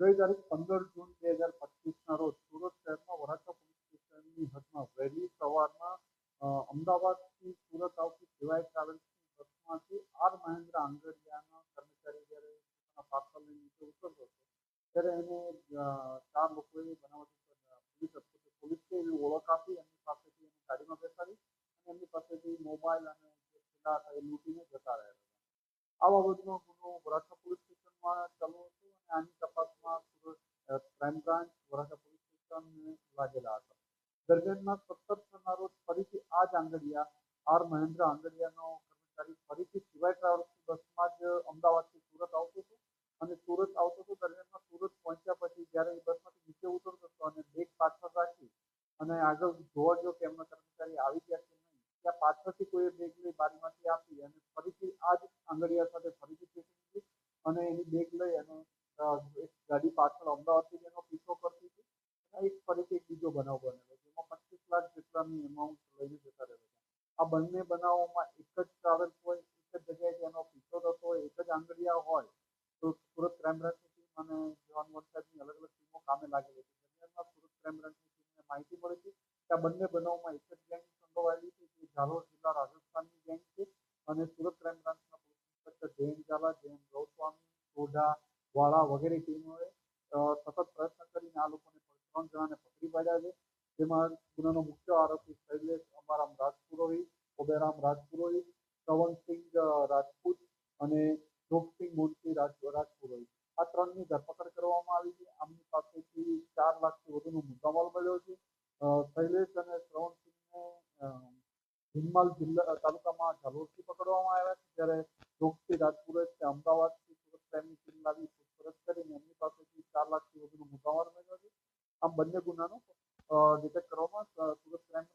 ગઈ તારીખ પંદર જૂન, બે હજાર પચીસના રોજ સુરત શહેરમાં વરાછા પોલીસ સ્ટેશનની હદમાં વહેલી સવારમાં અમદાવાદ અમદાવાદથી સુરત આવતી ડીવાય ટ્રાવેલ્સની બસમાંથી આર મહેન્દ્ર આંગડિયાના કર્મચારી જ્યારે પોતાના પાર્સલ લઈને નીચે ઉતરતો હતો, ત્યારે એને ચાર લોકોએ બનાવટી પોલીસ પોલીસને એવી ઓળખ આપી, એમની પાસેથી એની ગાડીમાં બેસાડી અને એમની પાસેથી મોબાઈલ અને જે છેલ્લા લૂંટીને જતા રહ્યા હતા. આ બાબતનો ગુનો વરાછા પોલીસ સ્ટેશનમાં ચાલુ આની તપાસમાં ક્રાઇમ બ્રાન્ચ વરાછા પોલીસ સ્ટેશનને લાગેલા હતા દરમિયાનમાં સત્તરના રોજ ફરીથી આ જ આંગડિયા આર મહેન્દ્ર આંગડિયાનો કર્મચારી ફરીથી ટીવાય ટ્રાવેલ્સની બસમાં જ અમદાવાદથી સુરત આવતો હતો અને સુરત આવતો હતો દરમિયાનમાં સુરત પહોંચ્યા પછી જ્યારે એ બસમાંથી નીચે ઉતરતો હતો અને બેગ પાછળ રાખી અને આગળ જોવા ગયો કે એમના કર્મચારી આવી ગયા કે નહીં ત્યાં પાછળથી કોઈ બેગ લઈ બારીમાંથી આપી અને ફરીથી આ જ આંગડિયા સાથે ફરીથી ચેકિંગ અને એની બેગ લઈ અને અ, એક ગાડી પાછળ અમદાવાદથી જ એનો પીછો કરતી એક ફરીથી એક બીજો બનાવ બનેલો જેમાં પચીસ લાખ જેટલાની એમાઉન્ટ લઈને જતા રહેતા આ બંને બનાવોમાં એક જ ટ્રાવેલ હોય એક જ જગ્યાએ એનો પીછો થતો હોય, એક જ આંગળિયા હોય, તો સુરત ક્રાઇમ બ્રાન્ચની ટીમ અને જવાન વરસાદની અલગ અલગ ટીમો કામે લાગેલી છે. દરમિયાનમાં સુરત ક્રાઇમ બ્રાન્ચની ટીમને માહિતી મળી હતી કે આ બંને બનાવમાં એક જ ગેંગ સંડોવાયેલી છે. જે ઝાલોર જિલ્લા રાજસ્થાનની ગેંગ છે અને સુરત ક્રાઇમ બ્રાન્ચના પોલીસ ઇન્સ્પેક્ટર જયંત ઝાલા, જયંત ગૌસ્વામી, સોઢા વાળા વગેરે ટીમોએ સતત પ્રયત્ન આ લોકોને ત્રણ જણાને પકડી પાડ્યા છે. જેમાં ગુનાનો મુખ્ય આરોપી શૈલેષ અમારામ રાજપુરોહિત ઓબેરામ રાજપુરોહિત શ્રવણસિંહ રાજપૂત અને જોગસિંહ મૂર્તિ રાજપુરોહિત. આ ત્રણની ધરપકડ કરવામાં આવી છે. આમની પાસેથી ચાર લાખથી વધુનો મુદ્દામાલ મળ્યો છે. શૈલેષ અને શ્રવણસિંહને અ, હિંમલ જિલ્લા તાલુકામાં ઝાલોરથી પકડવામાં આવ્યા છે. જ્યારે જોગસિંહ રાજપુરોહિત અમદાવાદથી સુરત ક્રાઇમની ટીમ લાવી પૂછપરછ કરીને એમની પાસેથી ચાર લાખથી વધુનો મુદ્દામાલ મળ્યો આમ બંને ગુનાનો ડિટેક્ટ કરવામાં સુરત ક્રાઇમ